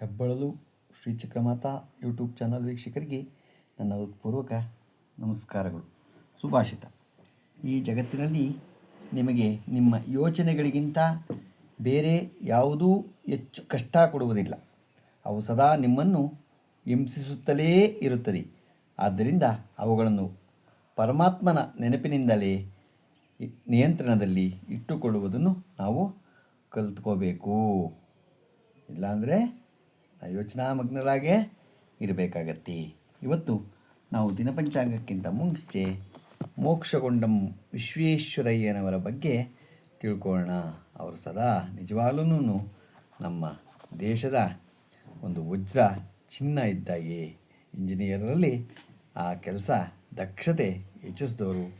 ಹೆಬ್ಬಳಲು Shri Chakramata YouTube channel ವೀಕ್ಷಕರಿಗೆ ನನ್ನ ಪೂರ್ವಕ ನಮಸ್ಕಾರಗಳು. ಸುಭಾಷಿತ. ಈ ಜಗತ್ತಿನಲ್ಲಿ ನಿಮಗೆ ನಿಮ್ಮ ಯೋಚನೆಗಳಿಗಿಂತ ಬೇರೆ ಯಾವುದೂ ಹೆಚ್ಚು ಕಷ್ಟ ಕೊಡುವುದಿಲ್ಲ. ಅವು ಸದಾ ನಿಮ್ಮನ್ನು ಹಿಂಸಿಸುತ್ತಲೇ ಇರುತ್ತದೆ. ಆದ್ದರಿಂದ ಅವುಗಳನ್ನು ಪರಮಾತ್ಮನ ನೆನಪಿನಿಂದಲೇ ನಿಯಂತ್ರಣದಲ್ಲಿ ಇಟ್ಟುಕೊಳ್ಳುವುದನ್ನು ನಾವು ಕಲಿತ್ಕೋಬೇಕು. ಇಲ್ಲಾಂದರೆ ನಾವು ಯೋಚನಾಮಗ್ನರಾಗೇ ಇರಬೇಕಾಗತ್ತೆ. ಇವತ್ತು ನಾವು ದಿನಪಂಚಾಂಗಕ್ಕಿಂತ ಮುಂಚೆ ಮೋಕ್ಷಗೊಂಡಂ ವಿಶ್ವೇಶ್ವರಯ್ಯನವರ ಬಗ್ಗೆ ತಿಳ್ಕೊಳ್ಳೋಣ ಅವರು ಸದಾ ನಿಜವಾಗ್ಲೂ ನಮ್ಮ ದೇಶದ ಒಂದು ವಜ್ರ ಚಿನ್ನ ಇದ್ದಾಗೆ. ಇಂಜಿನಿಯರಲ್ಲಿ ಆ ಕೆಲಸ ದಕ್ಷತೆ ಹೆಚ್ಚಿಸಿದವರು.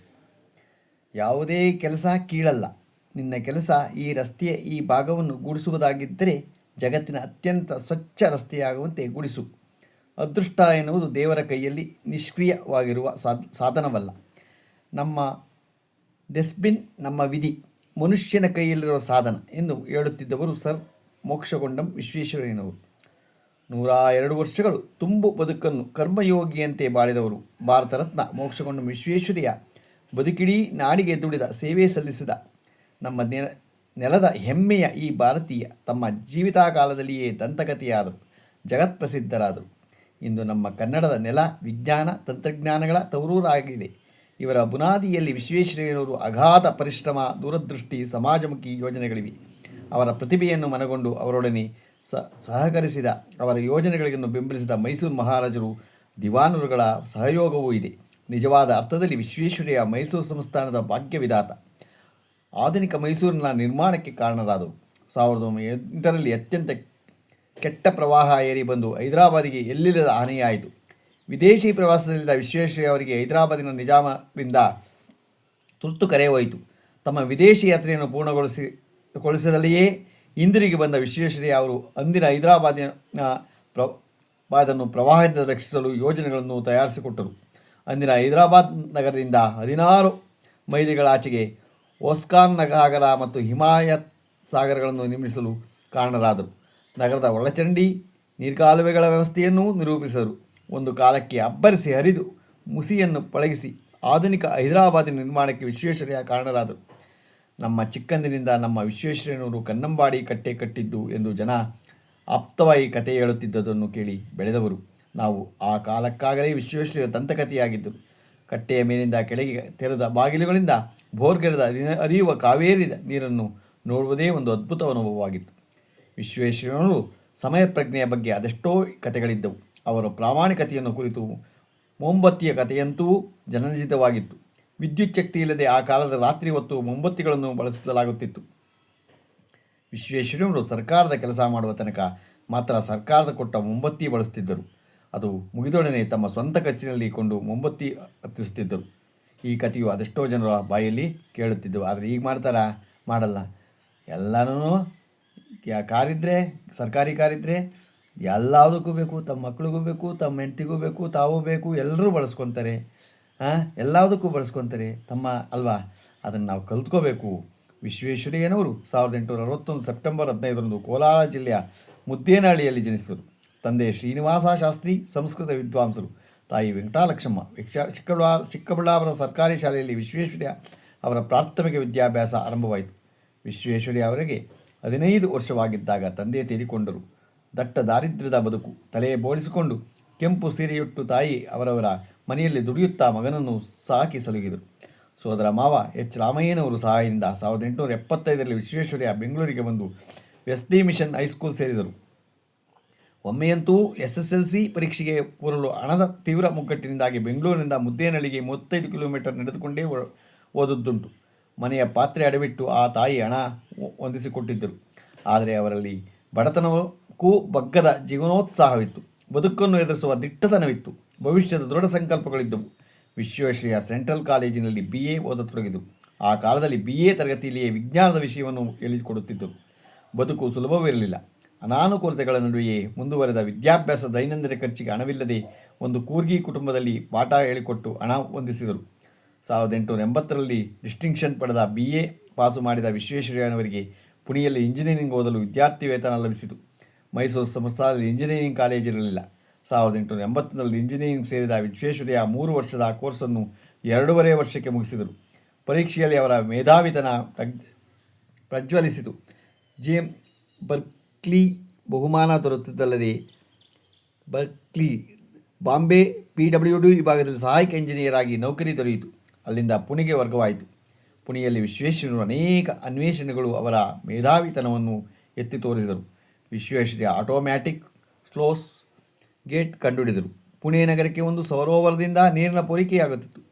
ಯಾವುದೇ ಕೆಲಸ ಕೀಳಲ್ಲ. ನಿನ್ನ ಕೆಲಸ ಈ ರಸ್ತೆಯ ಈ ಭಾಗವನ್ನು ಗೂಡಿಸುವುದಾಗಿದ್ದರೆ ಜಗತ್ತಿನ ಅತ್ಯಂತ ಸ್ವಚ್ಛ ರಸ್ತೆಯಾಗುವಂತೆ ಗುಡಿಸು. ಅದೃಷ್ಟ ಎನ್ನುವುದು ದೇವರ ಕೈಯಲ್ಲಿ ನಿಷ್ಕ್ರಿಯವಾಗಿರುವ ಸಾಧ್ ಸಾಧನವಲ್ಲ. ನಮ್ಮ ಡೆಸ್ಬಿನ್, ನಮ್ಮ ವಿಧಿ, ಮನುಷ್ಯನ ಕೈಯಲ್ಲಿರುವ ಸಾಧನ ಎಂದು ಹೇಳುತ್ತಿದ್ದವರು ಸರ್ ಮೋಕ್ಷಗೊಂಡಂ ವಿಶ್ವೇಶ್ವರಯ್ಯನವರು. ನೂರ ಎರಡು ವರ್ಷಗಳು ತುಂಬು ಬದುಕನ್ನು ಕರ್ಮಯೋಗಿಯಂತೆ ಬಾಳಿದವರು. ಭಾರತ ರತ್ನ ಮೋಕ್ಷಗೊಂಡ ವಿಶ್ವೇಶ್ವರಿಯ ಬದುಕಿಡೀ ನಾಡಿಗೆ ದುಡಿದ ಸೇವೆ ಸಲ್ಲಿಸಿದ ನಮ್ಮ ನೆಲದ ಹೆಮ್ಮೆಯ ಈ ಭಾರತೀಯ ತಮ್ಮ ಜೀವಿತಾಕಾಲದಲ್ಲಿಯೇ ದಂತಕಥೆಯಾದರು ಜಗತ್ಪ್ರಸಿದ್ಧರಾದರು. ಇಂದು ನಮ್ಮ ಕನ್ನಡದ ನೆಲ, ವಿಜ್ಞಾನ, ತಂತ್ರಜ್ಞಾನಗಳ ತವರೂರಾಗಿದೆ. ಇವರ ಬುನಾದಿಯಲ್ಲಿ ವಿಶ್ವೇಶ್ವರಯ್ಯನವರು ಅಗಾಧ ಪರಿಶ್ರಮ, ದೂರದೃಷ್ಟಿ, ಸಮಾಜಮುಖಿ ಯೋಜನೆಗಳಿವೆ. ಅವರ ಪ್ರತಿಭೆಯನ್ನು ಮನಗೊಂಡು ಅವರೊಡನೆ ಸಹಕರಿಸಿದ ಅವರ ಯೋಜನೆಗಳನ್ನು ಬೆಂಬಲಿಸಿದ ಮೈಸೂರು ಮಹಾರಾಜರು ದಿವಾನರುಗಳ ಸಹಯೋಗವೂ ಇದೆ. ನಿಜವಾದ ಅರ್ಥದಲ್ಲಿ ವಿಶ್ವೇಶ್ವರಯ್ಯ ಮೈಸೂರು ಸಂಸ್ಥಾನದ ಭಾಗ್ಯವಿದಾತ ಆಧುನಿಕ ಮೈಸೂರಿನ ನಿರ್ಮಾಣಕ್ಕೆ ಕಾರಣರಾದರು ಸಾವಿರದ ಒಂಬೈನೂರ ಎಂಟರಲ್ಲಿ ಅತ್ಯಂತ ಕೆಟ್ಟ ಪ್ರವಾಹ ಏರಿ ಬಂದು ಹೈದರಾಬಾದಿಗೆ ಎಲ್ಲಿಲ್ಲದ ಹಾನಿಯಾಯಿತು. ವಿದೇಶಿ ಪ್ರವಾಸದಲ್ಲಿದ್ದ ವಿಶ್ವೇಶ್ವರಯ್ಯ ಅವರಿಗೆ ಹೈದರಾಬಾದಿನ ನಿಜಾಮರಿಂದ ತುರ್ತು ಕರೆ ಹೋಯಿತು. ತಮ್ಮ ವಿದೇಶಿ ಯಾತ್ರೆಯನ್ನು ಪೂರ್ಣಗೊಳಿಸಿ, ಗೊಳಿಸದಲ್ಲಿಯೇ ಹಿಂದಿರುಗಿ ಬಂದ ವಿಶ್ವೇಶ್ವರಯ್ಯ ಅವರು ಅಂದಿನ ಹೈದರಾಬಾದಿನ ಪ್ರ, ಬಾದನ್ನು ಪ್ರವಾಹದಿಂದ ರಕ್ಷಿಸಲು ಯೋಜನೆಗಳನ್ನು ತಯಾರಿಸಿಕೊಟ್ಟರು. ಅಂದಿನ ಹೈದರಾಬಾದ್ ನಗರದಿಂದ ಹದಿನಾರು ಮೈಲಿಗಳಾಚೆಗೆ ಓಸ್ಕಾನ್ ನಗಾಗರ ಮತ್ತು ಹಿಮಾಯತ್ ಸಾಗರಗಳನ್ನು ನಿರ್ಮಿಸಲು ಕಾರಣರಾದರು. ನಗರದ ಒಳಚಂಡಿ ನೀರ್ಕಾಲುವೆಗಳ ವ್ಯವಸ್ಥೆಯನ್ನು ನಿರೂಪಿಸಿದರು. ಒಂದು ಕಾಲಕ್ಕೆ ಅಬ್ಬರಿಸಿ ಹರಿದು ಮುಸಿಯನ್ನು ಪಳಗಿಸಿ ಆಧುನಿಕ ಹೈದರಾಬಾದಿನ ನಿರ್ಮಾಣಕ್ಕೆ ವಿಶ್ವೇಶ್ವರಯ್ಯ ಕಾರಣರಾದರು. ನಮ್ಮ ಚಿಕ್ಕಂದಿನಿಂದ ನಮ್ಮ ವಿಶ್ವೇಶ್ವರಯ್ಯನವರು ಕನ್ನಂಬಾಡಿ ಕಟ್ಟೆ ಕಟ್ಟಿದ್ದು ಎಂದು ಜನ ಆಪ್ತವಾಗಿ ಕತೆ ಹೇಳುತ್ತಿದ್ದುದನ್ನು ಕೇಳಿ ಬೆಳೆದವರು. ನಾವು ಆ ಕಾಲಕ್ಕಾಗಲೇ ವಿಶ್ವೇಶ್ವರಯ್ಯ ದಂತಕಥೆಯಾಗಿದ್ದರು. ಕಟ್ಟೆಯ ಮೇಲಿಂದ ಕೆಳಗೆ ತೆರೆದ ಬಾಗಿಲುಗಳಿಂದ ಭೋರ್ಗೆರೆದ ಅರಿಯುವ ಕಾವೇರಿ ನೀರನ್ನು ನೋಡುವುದೇ ಒಂದು ಅದ್ಭುತ ಅನುಭವವಾಗಿತ್ತು. ವಿಶ್ವೇಶ್ವರನರು ಸಮಯ ಪ್ರಜ್ಞೆಯ ಬಗ್ಗೆ ಅದೆಷ್ಟೋ ಕಥೆಗಳಿದ್ದವು. ಅವರ ಪ್ರಾಮಾಣಿಕತೆಯನ್ನು ಕುರಿತು ಮೊಂಬತ್ತಿಯ ಕಥೆಯಂತೂ ಜನನಿಜಿತವಾಗಿತ್ತು. ವಿದ್ಯುತ್ ಶಕ್ತಿ ಇಲ್ಲದೆ ಆ ಕಾಲದ ರಾತ್ರಿ ಹೊತ್ತು ಮೊಂಬತ್ತಿಗಳನ್ನು ಬಳಸಲಾಗುತ್ತಿತ್ತು ವಿಶ್ವೇಶ್ವರರು ಸರ್ಕಾರದ ಕೆಲಸ ಮಾಡುವ ತನಕ ಮಾತ್ರ ಸರ್ಕಾರದ ಕೊಟ್ಟ ಮೊಂಬತ್ತಿ ಬಳಸುತ್ತಿದ್ದರು. ಅದು ಮುಗಿದೊಡನೆ ತಮ್ಮ ಸ್ವಂತ ಖರ್ಚಿನಲ್ಲಿ ಕೊಂಡು ಮೊಂಬತ್ತಿ ಹತ್ತಿಸುತ್ತಿದ್ದರು. ಈ ಕಥೆಯು ಅದೆಷ್ಟೋ ಜನರ ಬಾಯಲ್ಲಿ ಕೇಳುತ್ತಿದ್ದವು. ಆದರೆ ಈಗ ಮಾಡ್ತಾರಾ? ಮಾಡಲ್ಲ. ಎಲ್ಲರೂ ಯಾ ಕಾರಿದ್ರೆ, ಸರ್ಕಾರಿ ಕಾರಿದ್ರೆ ಎಲ್ಲದಕ್ಕೂ ಬೇಕು. ತಮ್ಮ ಮಕ್ಳಿಗೂ ಬೇಕು, ತಮ್ಮ ಹೆಂಡತಿಗೂ ಬೇಕು, ತಾವು ಬೇಕು, ಎಲ್ಲರೂ ಬಳಸ್ಕೊತಾರೆ. ಹಾಂ ಎಲ್ಲದಕ್ಕೂ ಬಳಸ್ಕೊತಾರೆ. ತಮ್ಮ ಅಲ್ವಾ? ಅದನ್ನು ನಾವು ಕಲ್ತ್ಕೋಬೇಕು. ವಿಶ್ವೇಶ್ವರಯ್ಯನವರು ಸಾವಿರದ ಎಂಟುನೂರ ಅರವತ್ತೊಂದು ಸೆಪ್ಟೆಂಬರ್ ಹದಿನೈದರಂದು ಕೋಲಾರ ಜಿಲ್ಲೆಯ ಮುದ್ದೇನಹಳ್ಳಿಯಲ್ಲಿ ಜನಿಸಿದರು. ತಂದೆ ಶ್ರೀನಿವಾಸ ಶಾಸ್ತ್ರಿ, ಸಂಸ್ಕೃತ ವಿದ್ವಾಂಸರು. ತಾಯಿ ವೆಂಕಟಾಲಕ್ಷ್ಮ, ವಿಕ್ಷ, ಚಿಕ್ಕಬಳ್ಳಾ, ಚಿಕ್ಕಬಳ್ಳಾಪುರ ಸರ್ಕಾರಿ ಶಾಲೆಯಲ್ಲಿ ವಿಶ್ವೇಶ್ವರಯ್ಯ ಅವರ ಪ್ರಾಥಮಿಕ ವಿದ್ಯಾಭ್ಯಾಸ ಆರಂಭವಾಯಿತು. ವಿಶ್ವೇಶ್ವರಯ್ಯ ಅವರಿಗೆ ಹದಿನೈದು ವರ್ಷವಾಗಿದ್ದಾಗ ತಂದೆ ತೀರಿಕೊಂಡರು. ದಟ್ಟ ದಾರಿದ್ರ್ಯದ ಬದುಕು ತಲೆ ಬೋಳಿಸಿಕೊಂಡು ಕೆಂಪು ಸೀರೆಯುಟ್ಟು ತಾಯಿ ಅವರವರ ಮನೆಯಲ್ಲಿ ದುಡಿಯುತ್ತಾ ಮಗನನ್ನು ಸಾಕಿ ಸಲುಗಿದರು. ಸೋದರ ಮಾವ ಎಚ್. ರಾಮಯ್ಯನವರು ಸಹಾಯದಿಂದ ಸಾವಿರದ ಎಂಟುನೂರ ಎಪ್ಪತ್ತೈದರಲ್ಲಿ ವಿಶ್ವೇಶ್ವರಯ್ಯ ಬೆಂಗಳೂರಿಗೆ ಬಂದು ವೆಸ್ಟಿ ಮಿಷನ್ ಹೈಸ್ಕೂಲ್ ಸೇರಿದರು. ಒಮ್ಮೆಯಂತೂ ಎಸ್ ಎಸ್ ಎಲ್ ಸಿ ಪರೀಕ್ಷೆಗೆ ಹೊರಲು ಹಣದ ತೀವ್ರ ಮುಗ್ಗಟ್ಟಿನಿಂದಾಗಿ ಬೆಂಗಳೂರಿನಿಂದ ಮುದ್ದೇನಳ್ಳಿಗೆ ಮೂವತ್ತೈದು ಕಿಲೋಮೀಟರ್ ನಡೆದುಕೊಂಡೇ ಓದದ್ದುಂಟು. ಮನೆಯ ಪಾತ್ರೆ ಅಡವಿಟ್ಟು ಆ ತಾಯಿ ಹಣ ಹೊಂದಿಸಿಕೊಟ್ಟಿದ್ದರು. ಆದರೆ ಅವರಲ್ಲಿ ಬಡತನಕ್ಕೂ ಬಗ್ಗದ ಜೀವನೋತ್ಸಾಹವಿತ್ತು. ಬದುಕನ್ನು ಎದುರಿಸುವ ದಿಟ್ಟತನವಿತ್ತು. ಭವಿಷ್ಯದ ದೃಢ ಸಂಕಲ್ಪಗಳಿದ್ದವು. ವಿಶ್ವೇಶ್ವರಯ್ಯ ಸೆಂಟ್ರಲ್ ಕಾಲೇಜಿನಲ್ಲಿ ಬಿ ಎ ಓದತೊಡಗಿದರು. ಆ ಕಾಲದಲ್ಲಿ ಬಿ ಎ ತರಗತಿಯಲ್ಲಿಯೇ ವಿಜ್ಞಾನದ ವಿಷಯವನ್ನು ಹೇಳಿಕೊಡುತ್ತಿದ್ದರು. ಬದುಕು ಸುಲಭವಿರಲಿಲ್ಲ. ಅನಾನುಕೂಲತೆಗಳ ನಡುವೆಯೇ ಮುಂದುವರೆದ ವಿದ್ಯಾಭ್ಯಾಸ ದೈನಂದಿನ ಖರ್ಚಿಗೆ ಹಣವಿಲ್ಲದೆ ಒಂದು ಕೂರ್ಗಿ ಕುಟುಂಬದಲ್ಲಿ ಪಾಠ ಹೇಳಿಕೊಟ್ಟು ಹಣ ಹೊಂದಿಸಿದರು. ಸಾವಿರದ ಎಂಟುನೂರ ಎಂಬತ್ತರಲ್ಲಿ ಡಿಸ್ಟಿಂಕ್ಷನ್ ಪಡೆದ ಬಿ ಎ ಪಾಸು ಮಾಡಿದ ವಿಶ್ವೇಶ್ವರಯ್ಯನವರಿಗೆ ಪುಣೆಯಲ್ಲಿ ಇಂಜಿನಿಯರಿಂಗ್ ಓದಲು ವಿದ್ಯಾರ್ಥಿ ವೇತನ ಲಭಿಸಿತು. ಮೈಸೂರು ಸಂಸ್ಥಾನದಲ್ಲಿ ಇಂಜಿನಿಯರಿಂಗ್ ಕಾಲೇಜ್ ಇರಲಿಲ್ಲ. ಸಾವಿರದ ಎಂಟುನೂರ ಎಂಬತ್ತರಲ್ಲಿ ಇಂಜಿನಿಯರಿಂಗ್ ಸೇರಿದ ವಿಶ್ವೇಶ್ವರಯ್ಯ ಮೂರು ವರ್ಷದ ಕೋರ್ಸನ್ನು ಎರಡೂವರೆ ವರ್ಷಕ್ಕೆ ಮುಗಿಸಿದರು. ಪರೀಕ್ಷೆಯಲ್ಲಿ ಅವರ ಮೇಧಾವಿತನ ಪ್ರಜ್ ಪ್ರಜ್ವಲಿಸಿತು. ಜೆ. ಎಂ ಬರ್ಕ್ಲಿ ಬಹುಮಾನ ದೊರೆತಿದ್ದಲ್ಲದೆ Berkeley Bombay P W D ವಿಭಾಗದಲ್ಲಿ ಸಹಾಯಕ ಇಂಜಿನಿಯರ್ ಆಗಿ ನೌಕರಿ ದೊರೆಯಿತು. ಅಲ್ಲಿಂದ ಪುಣೆಗೆ ವರ್ಗವಾಯಿತು. ಪುಣೆಯಲ್ಲಿ ವಿಶ್ವೇಶ್ವರರು ಅನೇಕ ಅನ್ವೇಷಣೆಗಳು ಅವರ ಮೇಧಾವಿತನವನ್ನು ಎತ್ತಿ ತೋರಿಸಿದರು. ವಿಶ್ವೇಶ್ವರಯ್ಯ ಆಟೋಮ್ಯಾಟಿಕ್ ಸ್ಲೋಸ್ ಗೇಟ್ ಕಂಡುಹಿಡಿದರು. ಪುಣೆ ನಗರಕ್ಕೆ ಒಂದು ಸರೋವರದಿಂದ ನೀರಿನ ಪೂರೈಕೆಯಾಗುತ್ತಿತ್ತು.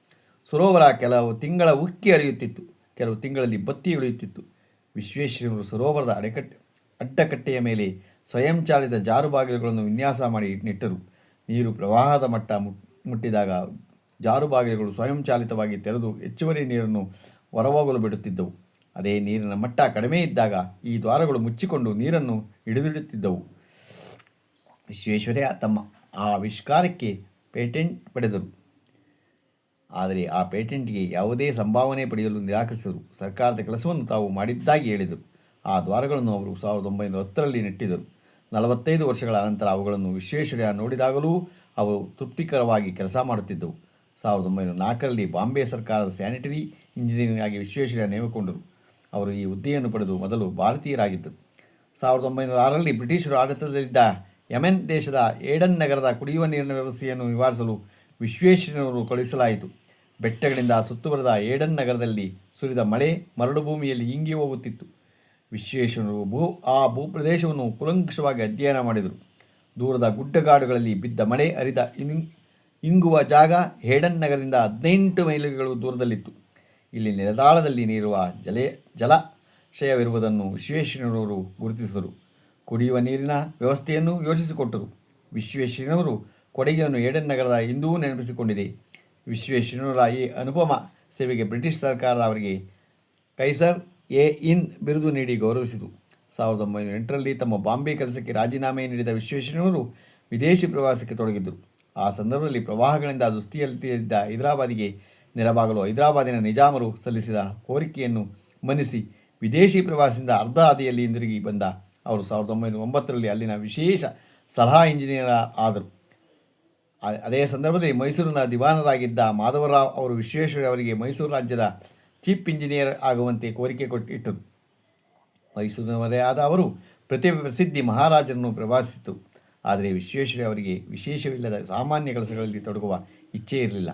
ಸರೋವರ ಕೆಲವು ತಿಂಗಳ ಉಕ್ಕಿ ಹರಿಯುತ್ತಿತ್ತು. ಕೆಲವು ತಿಂಗಳಲ್ಲಿ ಬತ್ತಿ ಇಳಿಯುತ್ತಿತ್ತು ವಿಶ್ವೇಶ್ವರರು ಸರೋವರದ ಅಡೆಕಟ್ಟೆ ಅಡ್ಡಕಟ್ಟೆಯ ಮೇಲೆ ಸ್ವಯಂಚಾಲಿತ ಜಾರುಬಾಗಿಲುಗಳನ್ನು ವಿನ್ಯಾಸ ಮಾಡಿ ನೆಟ್ಟರು. ನೀರು ಪ್ರವಾಹದ ಮಟ್ಟ ಮುಟ್ಟಿದಾಗ ಜಾರುಬಾಗಿಲುಗಳು ಸ್ವಯಂಚಾಲಿತವಾಗಿ ತೆರೆದು ಹೆಚ್ಚುವರಿ ನೀರನ್ನು ಹೊರಹೋಗಲು ಬಿಡುತ್ತಿದ್ದವು ಅದೇ ನೀರಿನ ಮಟ್ಟ ಕಡಿಮೆ ಇದ್ದಾಗ ಈ ದ್ವಾರಗಳು ಮುಚ್ಚಿಕೊಂಡು ನೀರನ್ನು ಹಿಡಿದಿಡುತ್ತಿದ್ದವು. ವಿಶ್ವೇಶ್ವರಯ್ಯ ತಮ್ಮ ಆ ಆವಿಷ್ಕಾರಕ್ಕೆ ಪೇಟೆಂಟ್ ಪಡೆದರು. ಆದರೆ ಆ ಪೇಟೆಂಟ್ಗೆ ಯಾವುದೇ ಸಂಭಾವನೆ ಪಡೆಯಲು ನಿರಾಕರಿಸಿದರು. ಸರ್ಕಾರದ ಕೆಲಸವನ್ನು ತಾವು ಮಾಡಿದ್ದಾಗಿ ಹೇಳಿದರು. ಆ ದ್ವಾರಗಳನ್ನು ಅವರು ಸಾವಿರದ ಒಂಬೈನೂರ ಹತ್ತರಲ್ಲಿ ನೆಟ್ಟಿದರು ನಲವತ್ತೈದು ವರ್ಷಗಳ ನಂತರ ಅವುಗಳನ್ನು ವಿಶ್ವೇಶ್ವರಯ್ಯ ನೋಡಿದಾಗಲೂ ಅವು ತೃಪ್ತಿಕರವಾಗಿ ಕೆಲಸ ಮಾಡುತ್ತಿದ್ದವು. ಸಾವಿರದ ಒಂಬೈನೂರ ನಾಲ್ಕರಲ್ಲಿ ಬಾಂಬೆ ಸರ್ಕಾರದ ಸ್ಯಾನಿಟರಿ ಇಂಜಿನಿಯರಿಂಗ್ ಆಗಿ ವಿಶ್ವೇಶ್ವರಯ್ಯ ನೇಮಕೊಂಡರು ಅವರು ಈ ಹುದ್ದೆಯನ್ನು ಪಡೆದು ಮೊದಲು ಭಾರತೀಯರಾಗಿದ್ದರು. ಸಾವಿರದ ಒಂಬೈನೂರ ಆರರಲ್ಲಿ ಬ್ರಿಟಿಷರು ಆಡಳಿತದಲ್ಲಿದ್ದ ಯಮೆನ್ ದೇಶದ ಏಡನ್ ನಗರದ ಕುಡಿಯುವ ನೀರಿನ ವ್ಯವಸ್ಥೆಯನ್ನು ನಿವಾರಿಸಲು ವಿಶ್ವೇಶ್ವರಯ್ಯನವರು ಕಳುಹಿಸಲಾಯಿತು. ಬೆಟ್ಟಗಳಿಂದ ಸುತ್ತುವರೆದ ಏಡನ್ ನಗರದಲ್ಲಿ ಸುರಿದ ಮಳೆ ಮರಳು ಭೂಮಿಯಲ್ಲಿ ಇಂಗಿ ಹೋಗುತ್ತಿತ್ತು. ವಿಶ್ವೇಶ್ವರರು ಭೂ, ಆ ಭೂಪ್ರದೇಶವನ್ನು ಕುಲಂಕುಷವಾಗಿ ಅಧ್ಯಯನ ಮಾಡಿದರು. ದೂರದ ಗುಡ್ಡಗಾಡುಗಳಲ್ಲಿ ಬಿದ್ದ ಮಳೆ ಅರಿದ ಇಂಗುವ ಜಾಗ ಹೇಡನ್ ನಗರದಿಂದ ಹದಿನೆಂಟು ಮೈಲಿಗಳು ದೂರದಲ್ಲಿತ್ತು. ಇಲ್ಲಿ ನೆಲದಾಳದಲ್ಲಿ ನೀರುವ ಜಲೆ, ಜಲಾಶಯವಿರುವುದನ್ನು ವಿಶ್ವೇಶ್ವರರು ಗುರುತಿಸಿದರು. ಕುಡಿಯುವ ನೀರಿನ ವ್ಯವಸ್ಥೆಯನ್ನು ಯೋಚಿಸಿಕೊಟ್ಟರು. ವಿಶ್ವೇಶ್ವರವರು ಕೊಡುಗೆಯನ್ನು ಏಡನ್ ನಗರದ ಇಂದೂ ನೆನಪಿಸಿಕೊಂಡಿದೆ. ವಿಶ್ವೇಶ್ವರರ ಈ ಅನುಪಮ ಸೇವೆಗೆ ಬ್ರಿಟಿಷ್ ಸರ್ಕಾರದ ಅವರಿಗೆ, ಕೈಸರ್ ಎ ಇನ್ ಬಿರುದು ನೀಡಿ ಗೌರವಿಸಿತು. ಸಾವಿರದ ಒಂಬೈನೂರ ಎಂಟರಲ್ಲಿ ತಮ್ಮ ಬಾಂಬೆ ಕೆಲಸಕ್ಕೆ ರಾಜೀನಾಮೆ ನೀಡಿದ ವಿಶ್ವೇಶ್ವರಯ್ಯನವರು ವಿದೇಶಿ ಪ್ರವಾಸಕ್ಕೆ ತೊಡಗಿದ್ದರು. ಆ ಸಂದರ್ಭದಲ್ಲಿ ಪ್ರವಾಹಗಳಿಂದ ದುಸ್ತಿಯಲ್ಲಿದ್ದ ಹೈದರಾಬಾದಿಗೆ ನೆರವಾಗಲು ಹೈದರಾಬಾದಿನ ನಿಜಾಮರು ಸಲ್ಲಿಸಿದ ಕೋರಿಕೆಯನ್ನು ಮನ್ನಿಸಿ ವಿದೇಶಿ ಪ್ರವಾಸದಿಂದ ಅರ್ಧ ಹಾದಿಯಲ್ಲಿ ಹಿಂದಿರುಗಿ ಬಂದ ಅವರು ಸಾವಿರದ ಒಂಬೈನೂರ ಒಂಬತ್ತರಲ್ಲಿ ಅಲ್ಲಿನ ವಿಶೇಷ ಸಲಹಾ ಇಂಜಿನಿಯರ್ ಆದರು. ಅದೇ ಸಂದರ್ಭದಲ್ಲಿ ಮೈಸೂರಿನ ದಿವಾನರಾಗಿದ್ದ ಮಾಧವರಾವ್ ಅವರು ವಿಶ್ವೇಶ್ವರ ಅವರಿಗೆ ಮೈಸೂರು ರಾಜ್ಯದ ಚೀಫ್ ಇಂಜಿನಿಯರ್ ಆಗುವಂತೆ ಕೋರಿಕೆ ಕೊಟ್ಟು ಇಟ್ಟರು ಮೈಸೂರಿನವರೇ ಆದ ಅವರು ಪ್ರತಿ ಪ್ರಸಿದ್ಧಿ ಮಹಾರಾಜರನ್ನು ಪ್ರವಾಸಿಸಿತು. ಆದರೆ ವಿಶ್ವೇಶ್ವರಿ ಅವರಿಗೆ ವಿಶೇಷವಿಲ್ಲದ ಸಾಮಾನ್ಯ ಕೆಲಸಗಳಲ್ಲಿ ತೊಡಗುವ ಇಚ್ಛೆ ಇರಲಿಲ್ಲ.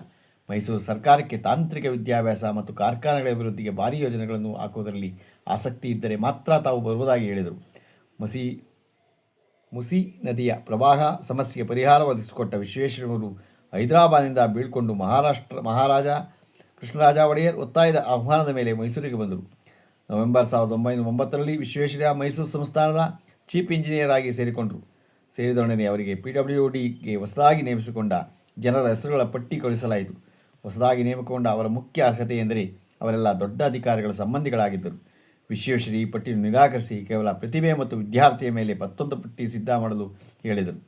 ಮೈಸೂರು ಸರ್ಕಾರಕ್ಕೆ ತಾಂತ್ರಿಕ ವಿದ್ಯಾಭ್ಯಾಸ ಮತ್ತು ಕಾರ್ಖಾನೆಗಳ ಅಭಿವೃದ್ಧಿಗೆ ಭಾರಿ ಯೋಜನೆಗಳನ್ನು ಹಾಕುವುದರಲ್ಲಿ ಆಸಕ್ತಿ ಇದ್ದರೆ ಮಾತ್ರ ತಾವು ಬರುವುದಾಗಿ ಹೇಳಿದರು. ಮಸಿ, ಮುಸಿ ನದಿಯ ಪ್ರವಾಹ ಸಮಸ್ಯೆಗೆ ಪರಿಹಾರ ಒದಗಿಸಿಕೊಟ್ಟ ವಿಶ್ವೇಶ್ವರವರು ಹೈದರಾಬಾದ್ನಿಂದ ಬೀಳ್ಕೊಂಡು ಮಹಾರಾಷ್ಟ್ರ, ಮಹಾರಾಜ ಕೃಷ್ಣರಾಜ ಒಡೆಯರ್ ಒತ್ತಾಯದ ಆಹ್ವಾನದ ಮೇಲೆ ಮೈಸೂರಿಗೆ ಬಂದರು. ನವೆಂಬರ್ ಸಾವಿರದ ಒಂಬೈನೂರ ಒಂಬತ್ತರಲ್ಲಿ ವಿಶ್ವೇಶ್ವರಯ್ಯ ಮೈಸೂರು ಸಂಸ್ಥಾನದ ಚೀಫ್ ಇಂಜಿನಿಯರ್ ಆಗಿ ಸೇರಿಕೊಂಡರು. ಸೇರಿದೊಡನೆ ಅವರಿಗೆ ಪಿ ಡಬ್ಲ್ಯೂ ಡಿಗೆ ಹೊಸದಾಗಿ ನೇಮಿಸಿಕೊಂಡ ಜನರ ಹೆಸರುಗಳ ಪಟ್ಟಿ ಕಳುಹಿಸಲಾಯಿತು. ಹೊಸದಾಗಿ ನೇಮಕೊಂಡ ಅವರ ಮುಖ್ಯ ಅರ್ಹತೆ ಎಂದರೆ ಅವರೆಲ್ಲ ದೊಡ್ಡ ಅಧಿಕಾರಿಗಳ ಸಂಬಂಧಿಗಳಾಗಿದ್ದರು. ವಿಶ್ವೇಶ್ವರಿ ಈ ಪಟ್ಟಿಯನ್ನು ನಿರಾಕರಿಸಿ ಕೇವಲ ಪ್ರತಿಭೆ ಮತ್ತು ವಿದ್ಯಾರ್ಥಿಯ ಮೇಲೆ ಮತ್ತೊಂದು ಪಟ್ಟಿ ಸಿದ್ಧ ಮಾಡಲು ಹೇಳಿದರು.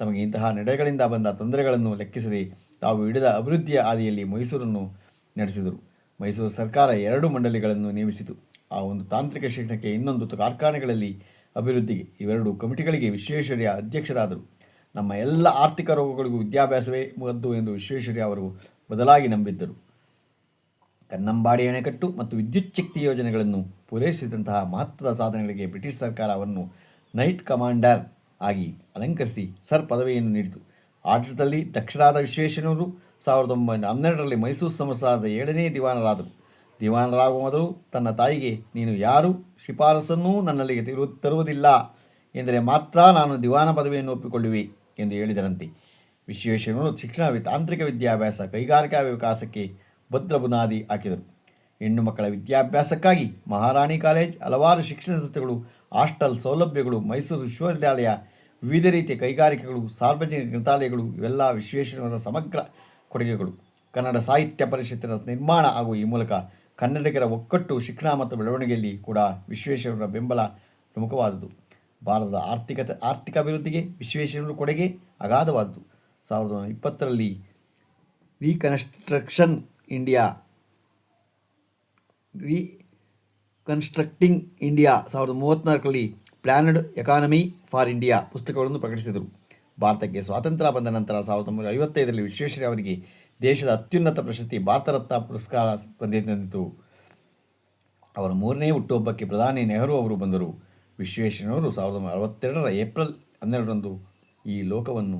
ತಮಗೆ ಇಂತಹ ನಡೆಗಳಿಂದ ಬಂದ ತೊಂದರೆಗಳನ್ನು ಲೆಕ್ಕಿಸದೆ ತಾವು ಹಿಡಿದ ಅಭಿವೃದ್ಧಿಯ ಹಾದಿಯಲ್ಲಿ ಮೈಸೂರನ್ನು ನಡೆಸಿದರು. ಮೈಸೂರು ಸರ್ಕಾರ ಎರಡು ಮಂಡಳಿಗಳನ್ನು ನೇಮಿಸಿತು. ಆ ಒಂದು ತಾಂತ್ರಿಕ ಶಿಕ್ಷಣಕ್ಕೆ ಇನ್ನೊಂದು ಕಾರ್ಖಾನೆಗಳಲ್ಲಿ ಅಭಿವೃದ್ಧಿಗೆ ಇವೆರಡು ಕಮಿಟಿಗಳಿಗೆ ವಿಶ್ವೇಶ್ವರ್ಯ ಅಧ್ಯಕ್ಷರಾದರು. ನಮ್ಮ ಎಲ್ಲ ಆರ್ಥಿಕ ರೋಗಗಳಿಗೂ ವಿದ್ಯಾಭ್ಯಾಸವೇ ಮದ್ದು ಎಂದು ವಿಶ್ವೇಶ್ವರ್ಯ ಅವರು ಬದಲಾಗಿ ನಂಬಿದ್ದರು. ಕನ್ನಂಬಾಡಿ ಅಣೆಕಟ್ಟು ಮತ್ತು ವಿದ್ಯುತ್ ಶಕ್ತಿ ಯೋಜನೆಗಳನ್ನು ಪೂರೈಸಿದಂತಹ ಮಹತ್ವದ ಸಾಧನೆಗಳಿಗೆ ಬ್ರಿಟಿಷ್ ಸರ್ಕಾರ ಅವನ್ನು ನೈಟ್ ಕಮಾಂಡರ್ ಆಗಿ ಅಲಂಕರಿಸಿ ಸರ್ ಪದವಿಯನ್ನು ನೀಡಿತು. ಆಡಳಿತದಲ್ಲಿ ದಕ್ಷರಾದ ವಿಶ್ವೇಶ್ವರಯ್ಯನವರು ಸಾವಿರದ ಒಂಬೈನೂರ ಹನ್ನೆರಡರಲ್ಲಿ ಮೈಸೂರು ಸಂಸ್ಥಾನದ ಏಳನೇ ದಿವಾನರಾದರು. ದಿವಾನರಾಗುವ ಮೊದಲು ತನ್ನ ತಾಯಿಗೆ, ನೀನು ಯಾರು? ಶಿಫಾರಸನ್ನೂ ನನ್ನಲ್ಲಿಗೆ ತಿರು, ತರುವುದಿಲ್ಲ. ಎಂದರೆ ಮಾತ್ರ ನಾನು ದಿವಾನ ಪದವಿಯನ್ನು ಒಪ್ಪಿಕೊಳ್ಳುವೆ ಎಂದು ಹೇಳಿದರಂತೆ. ವಿಶ್ವೇಶ್ವರನು ಶಿಕ್ಷಣ, ತಾಂತ್ರಿಕ ವಿದ್ಯಾಭ್ಯಾಸ, ಕೈಗಾರಿಕಾ ವಿಕಾಸಕ್ಕೆ ಭದ್ರ ಬುನಾದಿ ಹಾಕಿದರು. ಹೆಣ್ಣು ಮಕ್ಕಳ ವಿದ್ಯಾಭ್ಯಾಸಕ್ಕಾಗಿ ಮಹಾರಾಣಿ ಕಾಲೇಜ್ ಹಲವಾರು ಶಿಕ್ಷಣ ಸಂಸ್ಥೆಗಳು, ಹಾಸ್ಟೆಲ್ ಸೌಲಭ್ಯಗಳು, ಮೈಸೂರು ವಿಶ್ವವಿದ್ಯಾಲಯ, ವಿವಿಧ ರೀತಿಯ ಕೈಗಾರಿಕೆಗಳು, ಸಾರ್ವಜನಿಕ ಗ್ರಂಥಾಲಯಗಳು, ಇವೆಲ್ಲ ವಿಶ್ವೇಶ್ವರವರ ಸಮಗ್ರ ಕೊಡುಗೆಗಳು. ಕನ್ನಡ ಸಾಹಿತ್ಯ ಪರಿಷತ್ತಿನ ನಿರ್ಮಾಣ ಹಾಗೂ ಈ ಮೂಲಕ ಕನ್ನಡಿಗರ ಒಕ್ಕಟ್ಟು, ಶಿಕ್ಷಣ ಮತ್ತು ಬೆಳವಣಿಗೆಯಲ್ಲಿ ಕೂಡ ವಿಶ್ವೇಶ್ವರರ ಬೆಂಬಲ ಪ್ರಮುಖವಾದುದು ಭಾರತದ ಆರ್ಥಿಕತೆ, ಆರ್ಥಿಕ ಅಭಿವೃದ್ಧಿಗೆ ವಿಶ್ವೇಶ್ವರರ ಕೊಡುಗೆ ಅಗಾಧವಾದುದು ಸಾವಿರದ ಒಂಬೈನೂರ ಇಪ್ಪತ್ತರಲ್ಲಿ reconstruction India reconstructing India ಸಾವಿರದ ಮೂವತ್ತ್ನಾಲ್ಕರಲ್ಲಿ ಪ್ಲಾನಡ್ ಎಕಾನಮಿ ಫಾರ್ ಇಂಡಿಯಾ ಪುಸ್ತಕಗಳನ್ನು ಪ್ರಕಟಿಸಿದರು. ಭಾರತಕ್ಕೆ ಸ್ವಾತಂತ್ರ್ಯ ಬಂದ ನಂತರ ಸಾವಿರದ ಒಂಬೈನೂರ ಐವತ್ತೈದರಲ್ಲಿ ವಿಶ್ವೇಶ್ವರಯ್ಯ ಅವರಿಗೆ ದೇಶದ ಅತ್ಯುನ್ನತ ಪ್ರಶಸ್ತಿ ಭಾರತ ರತ್ನ ಪುರಸ್ಕಾರ ಬಂದಿತು ಅವರ ಮೂರನೇ ಹುಟ್ಟುಹಬ್ಬಕ್ಕೆ ಪ್ರಧಾನಿ ನೆಹರು ಅವರು ಬಂದರು. ವಿಶ್ವೇಶ್ವರಯ್ಯನವರು ಸಾವಿರದ ಒಂಬೈನೂರ ಅರವತ್ತೆರಡರ ಏಪ್ರಿಲ್ ಹನ್ನೆರಡರಂದು ಈ ಲೋಕವನ್ನು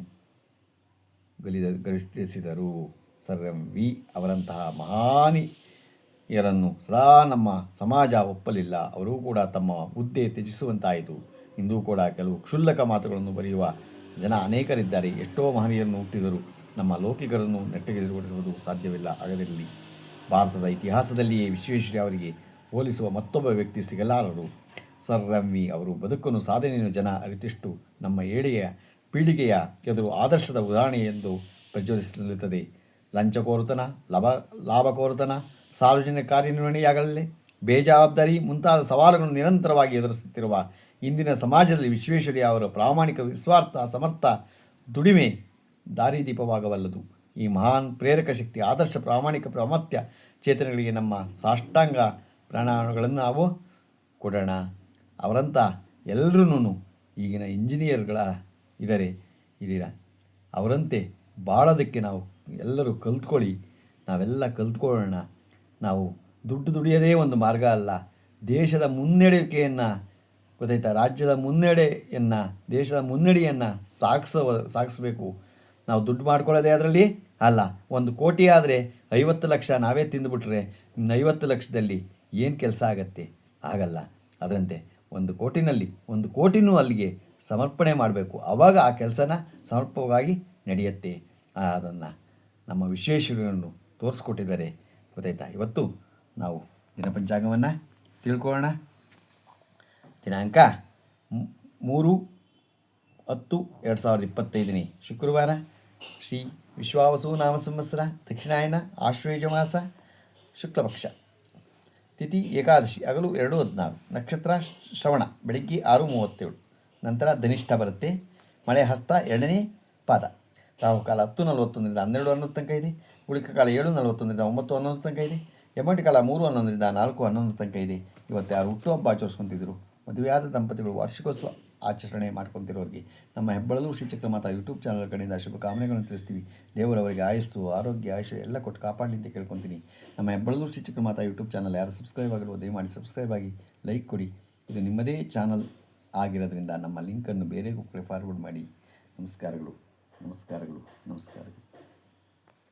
ಗಲಿದ ಗಳಿಸಿದರು ಸರ್ ಎಂ ವಿ ಅವರಂತಹ ಮಹಾನಿಯರನ್ನು ಸದಾ ನಮ್ಮ ಸಮಾಜ ಒಪ್ಪಲಿಲ್ಲ. ಅವರೂ ಕೂಡ ತಮ್ಮ ಹುದ್ದೆ ತ್ಯಜಿಸುವಂತಾಯಿತು. ಇಂದೂ ಕೂಡ ಕೆಲವು ಕ್ಷುಲ್ಲಕ ಮಾತುಗಳನ್ನು ಬರೆಯುವ ಜನ ಅನೇಕರಿದ್ದಾರೆ. ಎಷ್ಟೋ ಮಹನೀಯರನ್ನು ಹುಟ್ಟಿದರು ನಮ್ಮ ಲೌಕಿಕರನ್ನು ನೆಟ್ಟಗೆಗೊಳಿಸುವುದು ಸಾಧ್ಯವಿಲ್ಲ, ಆಗದಿರಲಿ. ಭಾರತದ ಇತಿಹಾಸದಲ್ಲಿಯೇ ವಿಶ್ವೇಶ್ವರಯ್ಯ ಅವರಿಗೆ ಹೋಲಿಸುವ ಮತ್ತೊಬ್ಬ ವ್ಯಕ್ತಿ ಸಿಗಲಾರರು. ಸರ್ ರಮ್ಮಿ ಅವರು, ಬದುಕನ್ನು ಸಾಧನೆಯನ್ನು ಜನ ಅರಿತಿಷ್ಟು ನಮ್ಮ ಏಳಿಗೆಯ ಪೀಳಿಗೆಯ ಎದುರು ಆದರ್ಶದ ಉದಾಹರಣೆ ಎಂದು ಪ್ರಚೋದಿಸಲಿರುತ್ತದೆ. ಲಂಚ ಕೋರುತನ ಲಭ ಲಾಭ ಕೋರುತನ ಸಾರ್ವಜನಿಕ ಕಾರ್ಯನಿರ್ವಹಣೆಯಾಗಲೇ ಬೇಜವಾಬ್ದಾರಿ ಮುಂತಾದ ಸವಾಲುಗಳನ್ನು ನಿರಂತರವಾಗಿ ಎದುರಿಸುತ್ತಿರುವ ಇಂದಿನ ಸಮಾಜದಲ್ಲಿ ವಿಶ್ವೇಶ್ವರಯ್ಯ ಅವರ ಪ್ರಾಮಾಣಿಕ ವಿಸ್ವಾರ್ಥ ಸಮರ್ಥ, ದುಡಿಮೆ ದಾರಿದೀಪವಾಗಬಲ್ಲದು. ಈ ಮಹಾನ್ ಪ್ರೇರಕ ಶಕ್ತಿ, ಆದರ್ಶ ಪ್ರಾಮಾಣಿಕ ಪ್ರಾಮರ್ಥ್ಯ ಚೇತನಗಳಿಗೆ ನಮ್ಮ ಸಾಷ್ಟಾಂಗ ಪ್ರಾಣಗಳನ್ನು ನಾವು ಕೊಡೋಣ. ಅವರಂಥ ಎಲ್ಲರೂ ಈಗಿನ ಇಂಜಿನಿಯರ್ಗಳ ಇದರೆ ಇದೀರ ಅವರಂತೆ ಬಾಳೋದಕ್ಕೆ ನಾವು ಎಲ್ಲರೂ ಕಲ್ತ್ಕೊಳ್ಳಿ. ನಾವೆಲ್ಲ ಕಲ್ತ್ಕೊಳ್ಳೋಣ. ನಾವು ದುಡ್ಡು ದುಡಿಯೋದೇ ಒಂದು ಮಾರ್ಗ ಅಲ್ಲ. ದೇಶದ ಮುನ್ನಡೆಯುವಿಕೆಯನ್ನು ಗೊತ್ತಾಯ್ತಾ? ರಾಜ್ಯದ ಮುನ್ನಡೆಯನ್ನು ದೇಶದ ಮುನ್ನಡೆಯನ್ನು ಸಾಗಿಸೋ, ಸಾಗಿಸ್ಬೇಕು. ನಾವು ದುಡ್ಡು ಮಾಡ್ಕೊಳ್ಳೋದೇ ಅದರಲ್ಲಿ? ಅಲ್ಲ, ಒಂದು ಕೋಟಿ ಆದರೆ ಐವತ್ತು ಲಕ್ಷ ನಾವೇ ತಿಂದುಬಿಟ್ರೆ ಐವತ್ತು ಲಕ್ಷದಲ್ಲಿ ಏನು ಕೆಲಸ ಆಗತ್ತೆ? ಆಗಲ್ಲ. ಅದರಂತೆ, ಒಂದು ಕೋಟಿನಲ್ಲಿ, ಒಂದು ಕೋಟಿನೂ ಅಲ್ಲಿಗೆ ಸಮರ್ಪಣೆ ಮಾಡಬೇಕು. ಆವಾಗ ಆ ಕೆಲಸನ ಸಮರ್ಪಕವಾಗಿ ನಡೆಯುತ್ತೆ. ಅದನ್ನು ನಮ್ಮ ವಿಶ್ವೇಶ್ವರನ್ನು ತೋರಿಸ್ಕೊಟ್ಟಿದ್ದಾರೆ. ಗೊತ್ತಾಯ್ತಾ? ಇವತ್ತು ನಾವು ದಿನಪಂಚಾಂಗವನ್ನು ತಿಳ್ಕೊಳ್ಳೋಣ. ದಿನಾಂಕ ಮೂರು ಹತ್ತು ಎರಡು ಸಾವಿರದ ಇಪ್ಪತ್ತೈದನೇ. ಶುಕ್ರವಾರ ಶ್ರೀ ವಿಶ್ವಾವಸು ನಾಮ ಸಂವತ್ಸರ ದಕ್ಷಿಣಾಯನ ಆಶ್ವೇಜ ಮಾಸ ಶುಕ್ಲಪಕ್ಷ. ತಿಥಿ ಏಕಾದಶಿ ಹಗಲು ಎರಡು ಹದಿನಾರು. ನಕ್ಷತ್ರ ಶ್ರವಣ ಬೆಳಿಗ್ಗೆ ಆರು ಮೂವತ್ತೇಳು. ನಂತರ ಧನಿಷ್ಠ ಬರುತ್ತೆ. ಮಳೆ ಹಸ್ತ ಎರಡನೇ ಪಾದ. ರಾಹುಕಾಲ ಹತ್ತು ನಲವತ್ತೊಂದರಿಂದ ಹನ್ನೆರಡು ಹನ್ನೊಂದು ತನಕ ಇದೆ. ಉಳಿಕ ಕಾಲ ಏಳು ನಲವತ್ತೊಂದರಿಂದ ಒಂಬತ್ತು ಹನ್ನೊಂದು ತನಕ ಇದೆ. ಯಮಟಿ ಕಾಲ ಮೂರು ಹನ್ನೊಂದರಿಂದ ನಾಲ್ಕು ಹನ್ನೊಂದು ತನಕ ಇದೆ. ಇವತ್ತು ಯಾರು ಹುಟ್ಟು ಹಬ್ಬ ಆಚರಿಸ್ಕೊತಿದ್ರು? ಮದುವೆಯಾದ ದಂಪತಿಗಳು ವಾರ್ಷಿಕೋತ್ಸವ ಆಚರಣೆ ಮಾಡ್ಕೊತಿರೋರಿಗೆ. ನಮ್ಮ ಹೆಬ್ಬಳಲು ಶ್ರೀ ಮಾತಾ ಯೂಟ್ಯೂಬ್ ಚಾನಲ್ ಕಡೆಯಿಂದ ಶುಭ ಕಾಮನೆಗಳನ್ನು ತಿಳಿಸ್ತೀವಿ. ದೇವರವರಿಗೆ ಆಯಸ್ಸು, ಆರೋಗ್ಯ ಆಯುಷ ಎಲ್ಲ ಕೊಟ್ಟು ಕಾಪಾಡಲಿ ಅಂತ ಕೇಳ್ಕೊತೀನಿ. ನಮ್ಮ ಹೆಬ್ಬಳಲು ಶ್ರೀ ಮಾತಾ ಯೂಟ್ಯೂಬ್ ಚಾನಲ್ ಯಾರು ಸಬ್ಸ್ಕ್ರೈಬ್ ಆಗಿರುವ ದಯಮಾಡಿ ಸಬ್ಸ್ಕ್ರೈಬ್ ಆಗಿ ಲೈಕ್ ಕೊಡಿ. ಇದು ನಿಮ್ಮದೇ ಚಾನಲ್ ಆಗಿರೋದ್ರಿಂದ ನಮ್ಮ ಲಿಂಕನ್ನು ಬೇರೆಗೂ ಕೂಡ ಫಾರ್ವರ್ಡ್ ಮಾಡಿ. ನಮಸ್ಕಾರಗಳು. ನಮಸ್ಕಾರಗಳು. ನಮಸ್ಕಾರಗಳು.